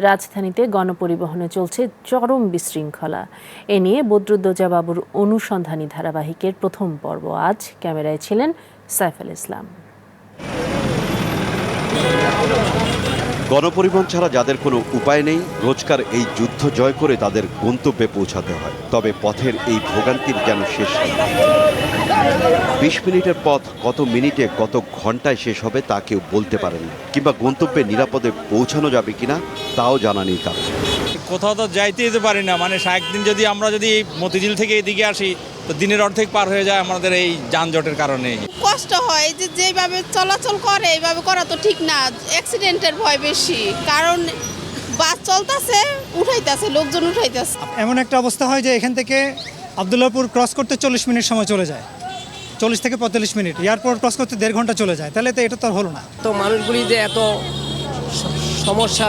রাজধানীতে গণপরিবহনে চলছে চরম বিশৃঙ্খলা। এ নিয়ে বদরুদ্দোজা বাবুর অনুসন্ধানী ধারাবাহিকের প্রথম পর্ব আজ। ক্যামেরায় ছিলেন সাইফুল ইসলাম। গণপরিবহন ছাড়া যাদের কোনো উপায় নেই, রোজকার এই যুদ্ধ জয় করে তাদের গন্তব্যে পৌঁছাতে হয়। তবে পথের এই ভোগান্তির যেন শেষ নেই। বিশ মিনিটের পথ কত মিনিটে কত ঘন্টায় শেষ হবে তা কেউ বলতে পারেন কিংবা গন্তব্যে নিরাপদে পৌঁছানো যাবে কিনা তাও জানা নেই কারণ কোথাও তো যাইতে যেতে পারি না। মানে একদিন যদি আমরা যদি মতিঝিল থেকে এদিকে আসি তো দিনের অর্ধেক পার হয়ে যায় আমাদের এই যানজটের কারণে। কষ্ট হয় যে যেভাবে চলাচল করে এইভাবে করা তো ঠিক না। অ্যাক্সিডেন্টের ভয় বেশি। কারণ বাস চলতেছে উঠাইতেছে লোকজন উঠাইতেছে। এমন একটা অবস্থা হয় যে এখান থেকে আবদুল্লাহপুর ক্রস করতে চল্লিশ মিনিট সময় চলে যায়। চল্লিশ থেকে পঁয়তাল্লিশ মিনিট। এয়ারপোর্ট ক্রস করতে দেড় ঘণ্টা চলে যায়। তাহলে তো এটা তো আর হলো না। তো মানুষগুলি যে এত সমস্যা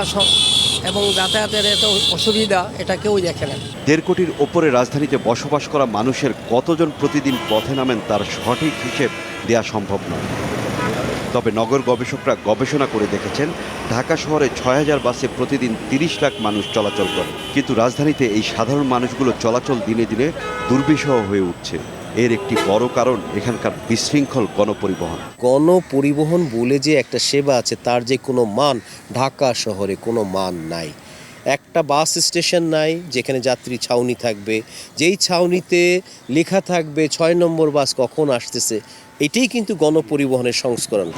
এবং যাতায়াতের এত অসুবিধা এটা কেউই দেখে না। দেড় কোটির ওপরে রাজধানীতে বসবাস করা মানুষের কতজন প্রতিদিন পথে নামেন তার সঠিক হিসেব দেয়া সম্ভব নয়। তবে নগর গবেষকরা গবেষণা করে দেখেছেন ঢাকা শহরে ছয় হাজার বাসে প্রতিদিন তিরিশ লাখ মানুষ চলাচল করে। কিন্তু রাজধানীতে এই সাধারণ মানুষগুলো চলাচল দিনে দিনে দুর্বিষহ হয়ে উঠছে। এর একটি বড় কারণ এখানকার বিশৃঙ্খল গণপরিবহন। গণপরিবহন বলে যে একটা সেবা আছে তার যে কোনো মান ঢাকা শহরে কোনো মান নাই। একটা বাস স্টেশন নাই যেখানে যাত্রী ছাউনি থাকবে। যেই ছাউনিতে লেখা থাকবে ছয় নম্বর বাস কখন আসতেছে এটাই কিন্তু গণপরিবহনের সংস্করণ।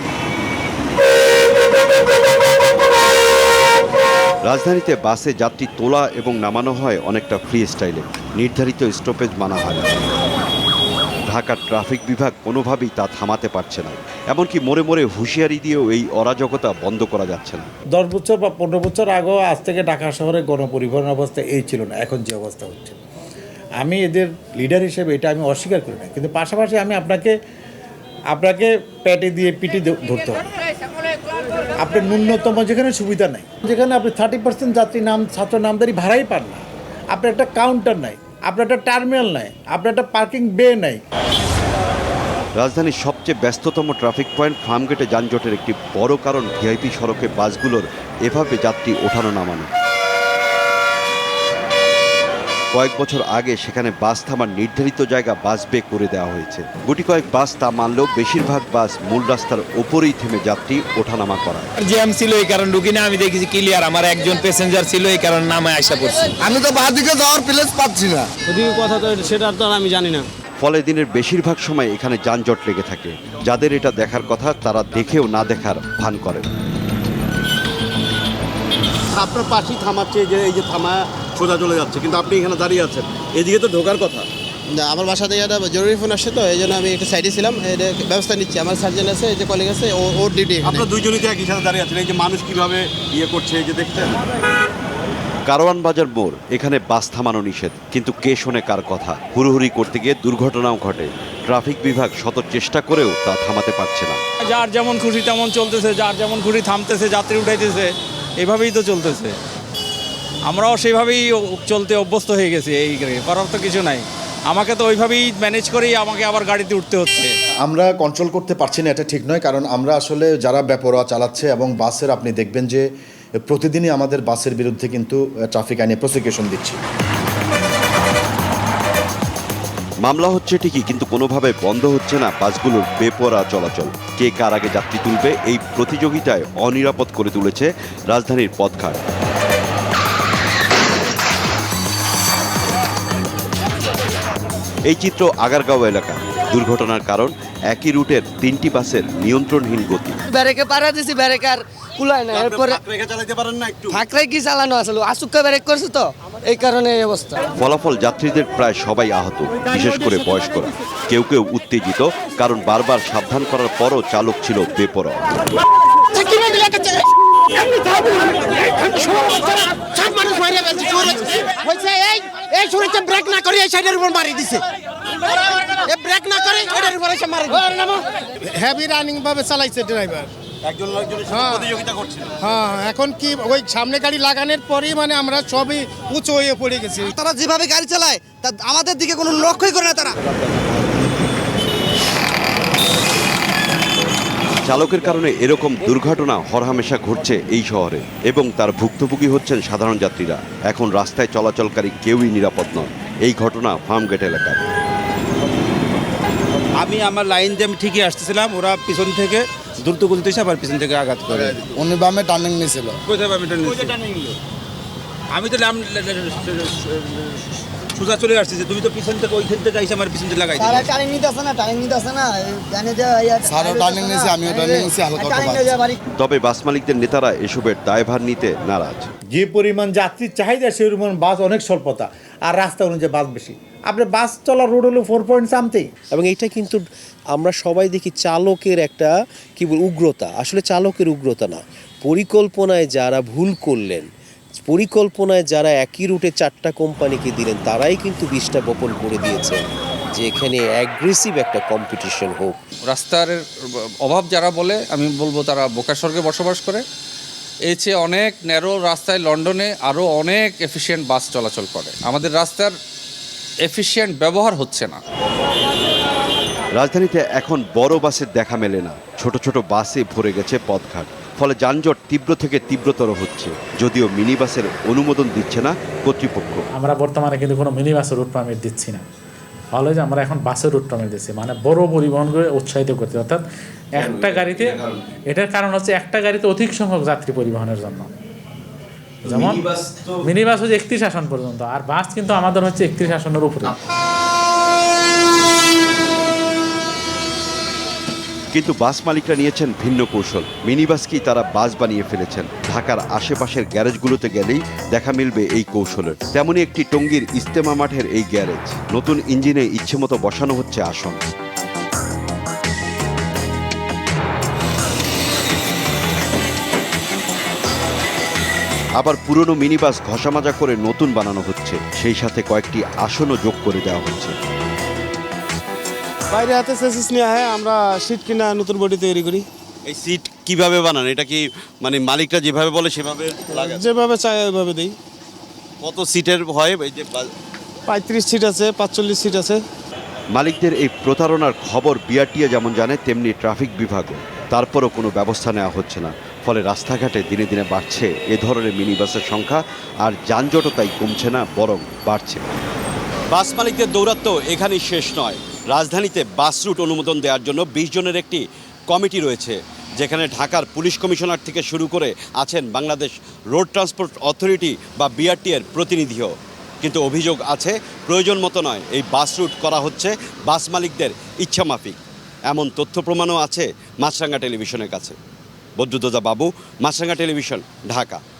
রাজধানীতে বাসে যাত্রী তোলা এবং নামানো হয় অনেকটা ফ্রি স্টাইলে। নির্ধারিত স্টপেজ মানা হয় না। ঢাকার ট্রাফিক বিভাগ কোনোভাবেই তা থামাতে পারছে না। এমনকি মোড়ে মোড়ে হুঁশিয়ারি দিয়েও এই অরাজকতা বন্ধ করা যাচ্ছে না। দশ বছর বা পনেরো বছর আগেও আজ থেকে ঢাকা শহরে গণপরিবহন অবস্থা এই ছিল না। এখন যে অবস্থা হচ্ছে। আমি এদের লিডার হিসেবে এটা আমি অস্বীকার করি না। কিন্তু পাশাপাশি আমি আপনাকে আপনাকে প্যাটে দিয়ে পিটি ধরতে হবে। আপনার ন্যূনতম যেখানে সুবিধা নাই, যেখানে আপনি থার্টি পার্সেন্ট যাত্রী নাম, ছাত্র নামদারি ভাড়াই পান না, আপনার একটা কাউন্টার নাই। আপনার একটা টার্মিনাল নাই, আপনার একটা পার্কিং বে নাই। রাজধানীর সবচেয়ে ব্যস্ততম ট্রাফিক পয়েন্ট ফার্মগেটে যানজটের একটি বড় কারণ ভিআইপি সড়কে বাসগুলোর এভাবে যাত্রী ওঠানো নামানো কয়েক বছর আগে সেখানে বাস থামার নির্ধারিত জায়গা বাস বে করে দেওয়া হয়েছে। গুটি কয়েক বাস তা মানলেও বেশিরভাগ বাস মূল রাস্তার ওপরেই থেমে যাত্রী ওঠানামা করায় জ্যাম ছিল এই কারণ ঢুকি না আমি দেখেছি ক্লিয়ার আমার একজন প্যাসেঞ্জার ছিল এই কারণে নামে আসা পড়ছি। আমি তো বাঁ দিকে যাওয়ার প্লেস পাচ্ছি না। ওদিকে কথা তো সেটা তো আমি জানি না। ফলে দিনের বেশিরভাগ সময় এখানে যানজট লেগে থাকে। যাদের এটা দেখার কথা তারা দেখেও না দেখার ভান করেন। আপনার পাশেই থামাচ্ছে যে এই যে থামা সোজা চলে যাচ্ছে কিন্তু আপনি এখানে দাঁড়িয়ে আছেন। এদিকে তো ঢোকার কথা। না আমার বাসা থেকে একটা জরুরি ফোন আসছে তো এই জন্য আমি একটু সাইডে ছিলাম এটা ব্যবস্থা নিচ্ছি। আমার সার্জন আছে এই যে কলিগ আছে ও ওর ডিউটি আপনার দুইজনই তো একই সাথে দাঁড়িয়ে আছেন এই যে মানুষ কীভাবে ইয়ে করছে এই যে দেখছেন? কারওয়ান বাজার মোড় এখানে বাস থামানো নিষেধ কিন্তু কে শোনে কার কথা? হুড়োহুড়ি করতে গিয়ে দুর্ঘটনাও ঘটে। ট্রাফিক বিভাগ শত চেষ্টা করেও তা থামাতে পারছে না। যার যেমন খুশি তেমন চলতেছে যার যেমন খুশি থামতেছে যাত্রী উঠাইতেছে এভাবেই তো চলতেছে। আমরাও সেইভাবেই চলতে অভ্যস্ত হয়ে গেছি এই করার তো কিছু নাই। আমাকে তো ওইভাবেই ম্যানেজ করেই আমাকে আবার গাড়িতে উঠতে হচ্ছে। আমরা কন্ট্রোল করতে পারছি না এটা ঠিক নয় কারণ আমরা আসলে যারা বেপরোয়া চালাচ্ছে এবং বাসের আপনি দেখবেন যে প্রতিদিনই আমাদের বাসের বিরুদ্ধে কিন্তু ট্রাফিক আইনে প্রসিকিউশন দিচ্ছি। মামলা হচ্ছে ঠিকই কিন্তু কোনোভাবে বন্ধ হচ্ছে না বাসগুলোর বেপরা চলাচল। কে কার আগে যাত্রী তুলবে এই প্রতিযোগিতায় অনিরাপদ করে তুলেছে রাজধানীর পথঘাট। এই চিত্র আগারগাঁও এলাকা। দুর্ঘটনার কারণ একই রুটের তিনটি বাসের নিয়ন্ত্রণহীন গতি। ব্যারেকে পাড়া দিছি ব্যারেক আর কুলায় না এরপরে রেখে চালাতে পারেন না একটু? ফাঁকরাই কি চালানো আসলে আসুক্কা ব্যারেক করছে তো? এই কারণে এই অবস্থা। ফলাফল যাত্রীদের প্রায় সবাই আহত বিশেষ করে বয়স্করা। কেউ কেউ উত্তেজিত কারণ বারবার সাবধান করার পরও চালক ছিল বেপরোয়া। এই শুনেছে ব্রেক না করে এই সাইডের উপর মারি দিছে। এ ব্রেক না করে এটার উপর এসে মারি হেভি রানিং ভাবে চালাইছে ড্রাইভার করছে হ্যাঁ এখন কি ওই সামনে গাড়ি লাগানোর পরেই মানে আমরা সবই উঁচু হয়ে পড়ে গেছি। তারা যেভাবে গাড়ি চালায় তা আমাদের দিকে কোনো লক্ষ্যই করে না তারা। চালকের কারণে এরকম দুর্ঘটনা হরহামেশা ঘটছে এই শহরে এবং তার ভুক্তভোগী হচ্ছেন সাধারণ যাত্রীরা। এখন রাস্তায় চলাচলকারী কেউই নিরাপদ নয় এই ঘটনা ফার্মগেট এলাকার। আমি আমার লাইন দিয়ে আমি ঠিকই আসতেছিলাম ওরা পিছন থেকে দ্রুত গতিতে এসে আবার পিছন থেকে আঘাত করে। উনি বামে টার্নিং নিয়েছিল কোথায় আমি তো সোজা চলে আসছে যে তুমি তো পিছন থেকে ওইখান থেকে এসে আমার পিছন থেকে লাগাই দিলে। টার্নিং নিতে আসে না টার্নিং নিতে আসে না। জানে যে টার্নিং নিয়েছে আমিও টার্নিং হালকা তবে বাস মালিকদের নেতারা এসবের দায়ভার নিতে নারাজ। যে পরিমাণ যাত্রীর চাহিদা সেই পরিমাণ বাস অনেক স্বল্পতা। আর রাস্তা অনুযায়ী বাস বেশি। আপনার বাস চলার রোড হলো ফোর পয়েন্ট সামথিং এবং এটা কিন্তু আমরা সবাই দেখি চালকের একটা কি বল উগ্রতা। আসলে চালকের উগ্রতা না। পরিকল্পনায় যারা ভুল করলেন পরিকল্পনায় যারা একই রুটে চারটা কোম্পানিকে দিলেন তারাই কিন্তু বিষটা বপন করে দিয়েছে যে এখানে অ্যাগ্রেসিভ একটা কম্পিটিশন হোক। রাস্তার অভাব যারা বলে আমি বলব তারা বোকা স্বর্গে বসবাস করে। এর চেয়ে অনেক ন্যারো রাস্তায় লন্ডনে আরও অনেক এফিশিয়েন্ট বাস চলাচল করে। আমাদের রাস্তার এফিশিয়েন্ট ব্যবহার হচ্ছে না। রাজধানীতে এখন বড় বাসের দেখা মেলে না। ছোট ছোট বাসে ভরে গেছে পথঘাট। ফলে যানজট তীব্র থেকে তীব্রতর হচ্ছে। যদিও মিনি বাসের অনুমোদন দিচ্ছে না কর্তৃপক্ষ। আমরা বর্তমানে কিন্তু কোনো মিনি বাসের রুট পারমিট দিচ্ছি না। ভালো যে আমরা এখন বাসের রুট পারমিট দিচ্ছি। মানে বড় পরিবহনকে উৎসাহিত করতে। অর্থাৎ একটা গাড়িতে এটার কারণ হচ্ছে একটা গাড়িতে অধিক সংখ্যক যাত্রী পরিবহনের জন্য। যেমন মিনি বাস হচ্ছে একত্রিশ আসন পর্যন্ত আর বাস কিন্তু আমাদের হচ্ছে একত্রিশ আসনের উপরে। কিন্তু বাস মালিকরা নিয়েছেন ভিন্ন কৌশল। মিনি বাসকেই তারা বাস বানিয়ে ফেলেছেন? ঢাকার আশেপাশের গ্যারেজগুলোতে গেলেই দেখা মিলবে এই কৌশলের। তেমনি একটি টঙ্গীর ইস্তেমা মাঠের এই গ্যারেজ। নতুন ইঞ্জিনে ইচ্ছেমতো বসানো হচ্ছে আসন। আবার পুরনো মিনি বাস ঘষামাজা করে নতুন বানানো হচ্ছে। সেই সাথে কয়েকটি আসনও যোগ করে দেওয়া হচ্ছে। বাইরে হাতে সেসিস নেওয়া হয় আমরা সিট কিনা নতুন বডি তৈরি করি। এই সিট কীভাবে বানান? এটা কি মানে মালিকরা যেভাবে বলে সেভাবে লাগে যেভাবে চাই ওইভাবে দিই। কত সিটের হয়? এই যে পঁয়ত্রিশ সিট আছে পাঁচচল্লিশ সিট আছে। মালিকদের এই প্রতারণার খবর বিআরটিএ যেমন জানে তেমনি ট্রাফিক বিভাগও। তারপরও কোনো ব্যবস্থা নেওয়া হচ্ছে না। ফলে রাস্তাঘাটে দিনে দিনে বাড়ছে এ ধরনের মিনি বাসের সংখ্যা আর যানজটও তাই কমছে না বরং বাড়ছে। বাস মালিকদের দৌরাত্ম এখানেই শেষ নয়। রাজধানীতে বাস রুট অনুমোদন দেওয়ার জন্য বিশ জনের একটি কমিটি রয়েছে, যেখানে ঢাকার পুলিশ কমিশনার থেকে শুরু করে আছেন বাংলাদেশ রোড ট্রান্সপোর্ট অথরিটি বা বিআরটি এর প্রতিনিধিও। কিন্তু অভিযোগ আছে, প্রয়োজন মতো নয়, এই বাস রুট করা হচ্ছে বাস মালিকদের ইচ্ছামাফিক এমন তথ্য প্রমাণও আছে মাছরাঙ্গা টেলিভিশনের কাছে। বদ্রুদ্দোজা বাবু, মাছরাঙ্গা টেলিভিশন, ঢাকা।